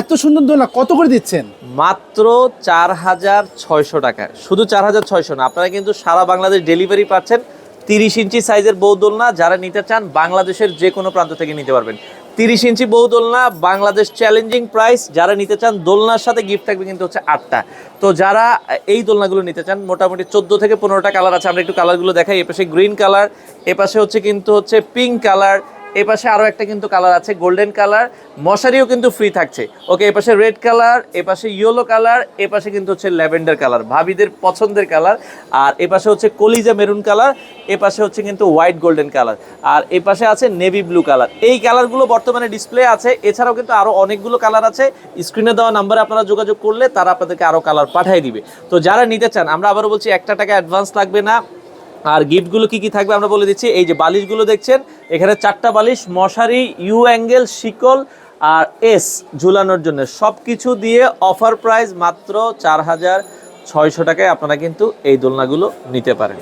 এত সুন্দর দোলনা কত করে দিচ্ছেন? মাত্র চার হাজার ছয়শো টাকা। শুধু চার হাজার ছয়শো না, আপনারা কিন্তু সারা বাংলাদেশ ডেলিভারি পাচ্ছেন তিরিশ ইঞ্চি সাইজের বউ দোলনা। যারা নিতে চান বাংলাদেশের যে কোনো প্রান্ত থেকে নিতে পারবেন। তিরিশ ইঞ্চি বউ দোলনা, বাংলাদেশ চ্যালেঞ্জিং প্রাইস যারা নিতে চান, দোলনার সাথে গিফট থাকবে কিন্তু হচ্ছে আটটা। তো যারা এই দোলনাগুলো নিতে চান, মোটামুটি চোদ্দ থেকে পনেরোটা কালার আছে। আমরা একটু কালারগুলো দেখাই, এপাশে গ্রিন কালার এপাশে হচ্ছে কিন্তু হচ্ছে পিঙ্ক কালার এপাশে আরও একটা কিন্তু কালার আছে গোল্ডেন কালার। মশারিও কিন্তু ফ্রি থাকছে। ওকে এপাশে রেড কালার এপাশে ইয়েলো কালার এপাশে কিন্তু হচ্ছে ল্যাভেন্ডার কালার, ভাবিদের পছন্দের কালার। আর এপাশে হচ্ছে কলিজা মেরুন কালার এপাশে হচ্ছে কিন্তু হোয়াইট গোল্ডেন কালার। আর এপাশে আছে নেভি ব্লু কালার। এই কালারগুলো বর্তমানে ডিসপ্লে আছে। এছাড়াও কিন্তু আরও অনেকগুলো কালার আছে। স্ক্রিনে দেওয়া নাম্বারে আপনারা যোগাযোগ করলে তারা আপনাদেরকে আরও কালার পাঠিয়ে দিবে। তো যারা নিতে চান, আমরা আবারও বলছি, একটা টাকা অ্যাডভান্স লাগবে না। আর গিফটগুলো কি কি থাকবে আমরা বলে দিচ্ছি। এই যে বালিশগুলো দেখছেন, এখানে চারটা বালিশ, মশারি, ইউ অ্যাঙ্গেল, শিকল আর এস ঝুলানোর জন্য। সব কিছু দিয়ে অফার প্রাইস মাত্র চার হাজার ছয়শো টাকায় আপনারা কিন্তু এই দোলনাগুলো নিতে পারেন।